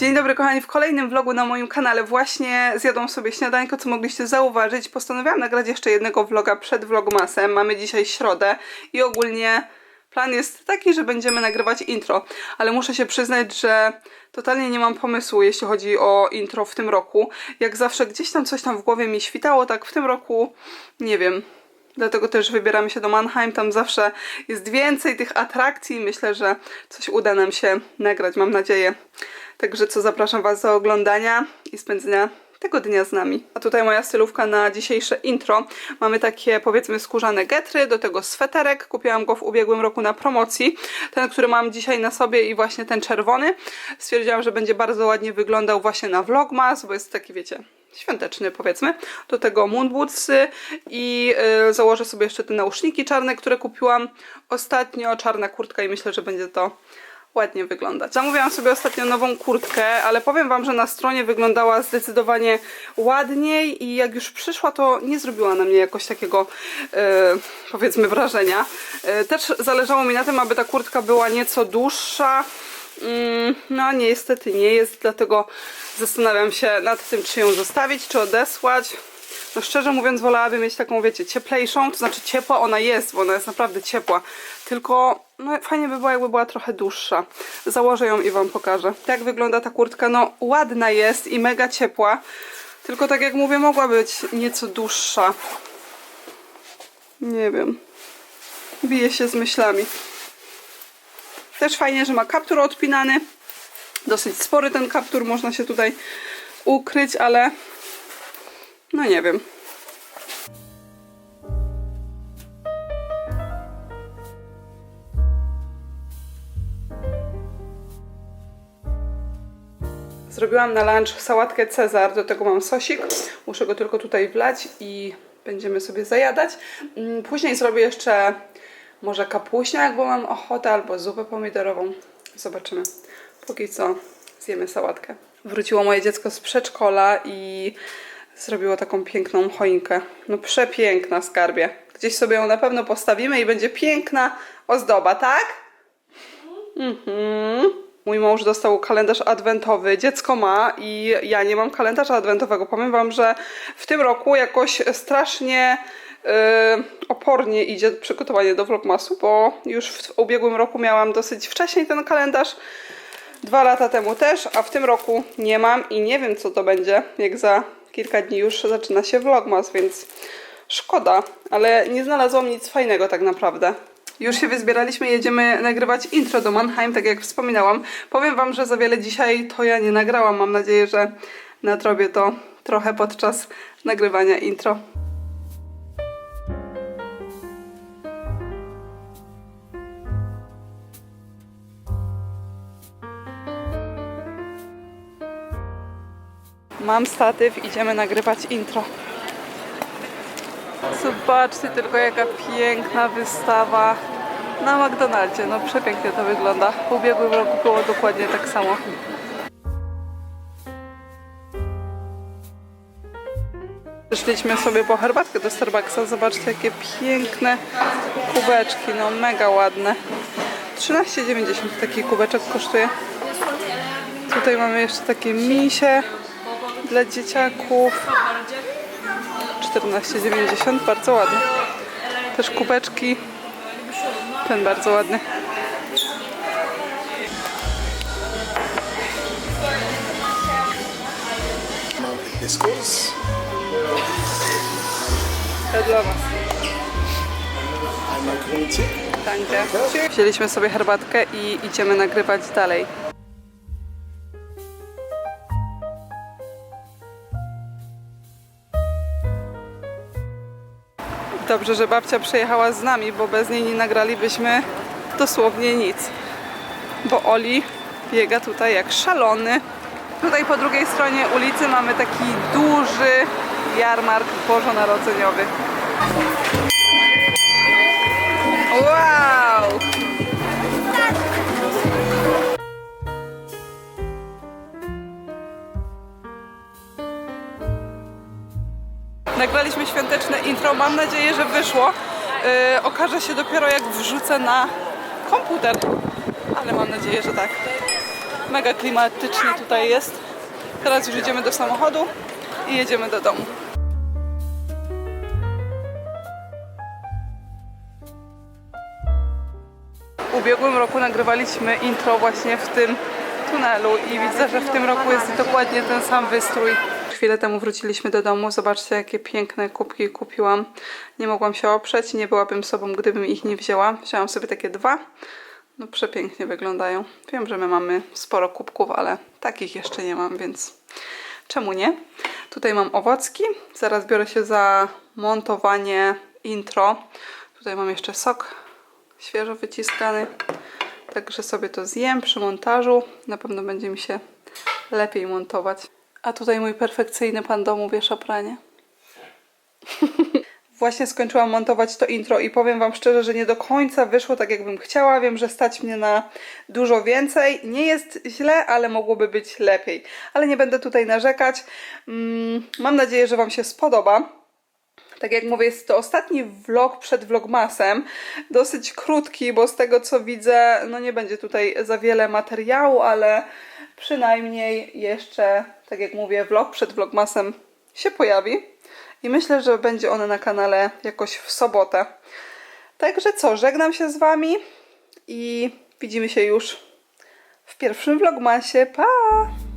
Dzień dobry kochani, w kolejnym vlogu na moim kanale właśnie zjadłam sobie śniadańko, co mogliście zauważyć. Postanowiłam nagrać jeszcze jednego vloga przed vlogmasem. Mamy dzisiaj środę i ogólnie plan jest taki, że będziemy nagrywać intro. Ale muszę się przyznać, że totalnie nie mam pomysłu, jeśli chodzi o intro w tym roku. Jak zawsze gdzieś tam coś tam w głowie mi świtało, tak w tym roku nie wiem. Dlatego też wybieramy się do Mannheim. Tam zawsze jest więcej tych atrakcji. Myślę, że coś uda nam się nagrać, mam nadzieję. Także co, zapraszam Was do oglądania i spędzenia tego dnia z nami. A tutaj moja stylówka na dzisiejsze intro. Mamy takie powiedzmy skórzane getry, do tego sweterek. Kupiłam go w ubiegłym roku na promocji. Ten, który mam dzisiaj na sobie i właśnie ten czerwony. Stwierdziłam, że będzie bardzo ładnie wyglądał właśnie na vlogmas, bo jest taki wiecie, świąteczny powiedzmy. Do tego moonbootsy i yy, założę sobie jeszcze te nauszniki czarne, które kupiłam ostatnio. Czarna kurtka i myślę, że będzie to ładnie wyglądać. Zamówiłam sobie ostatnio nową kurtkę, ale powiem Wam, że na stronie wyglądała zdecydowanie ładniej i jak już przyszła, to nie zrobiła na mnie jakoś takiego e, powiedzmy wrażenia. E, też zależało mi na tym, aby ta kurtka była nieco dłuższa. Mm, No niestety nie jest, dlatego zastanawiam się nad tym, czy ją zostawić, czy odesłać. No szczerze mówiąc wolałabym mieć taką, wiecie, cieplejszą, to znaczy ciepła ona jest, bo ona jest naprawdę ciepła, tylko no fajnie by było jakby była trochę dłuższa. Założę ją i wam pokażę. Tak wygląda ta kurtka, no ładna jest i mega ciepła, tylko tak jak mówię mogła być nieco dłuższa. Nie wiem. Bije się z myślami. Też fajnie, że ma kaptur odpinany. Dosyć spory ten kaptur, można się tutaj ukryć, ale no nie wiem. Zrobiłam na lunch sałatkę Cezar, do tego mam sosik. Muszę go tylko tutaj wlać i będziemy sobie zajadać. Mm, Później zrobię jeszcze może kapuśniak, bo mam ochotę, albo zupę pomidorową. Zobaczymy. Póki co zjemy sałatkę. Wróciło moje dziecko z przedszkola i zrobiło taką piękną choinkę. No przepiękna skarbie. Gdzieś sobie ją na pewno postawimy i będzie piękna ozdoba, tak? Mhm. Mój mąż dostał kalendarz adwentowy, dziecko ma i ja nie mam kalendarza adwentowego. Powiem wam, że w tym roku jakoś strasznie yy, opornie idzie przygotowanie do vlogmasu, bo już w ubiegłym roku miałam dosyć wcześniej ten kalendarz. Dwa lata temu też, a w tym roku nie mam i nie wiem co to będzie, jak za kilka dni już zaczyna się vlogmas, więc szkoda, ale nie znalazłam nic fajnego tak naprawdę. Już się wyzbieraliśmy, jedziemy nagrywać intro do Mannheim, tak jak wspominałam. Powiem wam, że za wiele dzisiaj to ja nie nagrałam. Mam nadzieję, że nadrobię to trochę podczas nagrywania intro. Mam statyw, idziemy nagrywać intro. Zobaczcie tylko jaka piękna wystawa na McDonaldzie. No przepięknie to wygląda. W ubiegłym roku było dokładnie tak samo. Szliśmy sobie po herbatkę do Starbucksa. Zobaczcie jakie piękne kubeczki. No mega ładne. 13,90 taki kubeczek kosztuje. Tutaj mamy jeszcze takie misie dla dzieciaków. 14,90, bardzo ładny. Też kubeczki. Ten bardzo ładny. Biskurs. To dla Was. Danke. Wzięliśmy sobie herbatkę i idziemy nagrywać dalej. Dobrze, że babcia przyjechała z nami, bo bez niej nie nagralibyśmy dosłownie nic. Bo Oli biega tutaj jak szalony. Tutaj po drugiej stronie ulicy mamy taki duży jarmark bożonarodzeniowy. Wow! Nagraliśmy świąteczne intro. Mam nadzieję, że wyszło. Yy, okaże się dopiero jak wrzucę na komputer. Ale mam nadzieję, że tak. Mega klimatycznie tutaj jest. Teraz już idziemy do samochodu i jedziemy do domu. W ubiegłym roku nagrywaliśmy intro właśnie w tym tunelu i widzę, że w tym roku jest dokładnie ten sam wystrój. Chwilę temu wróciliśmy do domu. Zobaczcie, jakie piękne kubki kupiłam. Nie mogłam się oprzeć, nie byłabym sobą, gdybym ich nie wzięła. Wzięłam sobie takie dwa. No przepięknie wyglądają. Wiem, że my mamy sporo kubków, ale takich jeszcze nie mam, więc czemu nie? Tutaj mam owocki. Zaraz biorę się za montowanie intro. Tutaj mam jeszcze sok świeżo wyciskany. Także sobie to zjem przy montażu. Na pewno będzie mi się lepiej montować. A tutaj mój perfekcyjny pan domu wiesza pranie. Właśnie skończyłam montować to intro i powiem Wam szczerze, że nie do końca wyszło tak, jakbym chciała. Wiem, że stać mnie na dużo więcej. Nie jest źle, ale mogłoby być lepiej. Ale nie będę tutaj narzekać. Mm, Mam nadzieję, że Wam się spodoba. Tak jak mówię, jest to ostatni vlog przed vlogmasem. Dosyć krótki, bo z tego co widzę, no nie będzie tutaj za wiele materiału, ale przynajmniej jeszcze, tak jak mówię, vlog przed vlogmasem się pojawi. I myślę, że będzie on na kanale jakoś w sobotę. Także co, żegnam się z Wami i widzimy się już w pierwszym vlogmasie. Pa!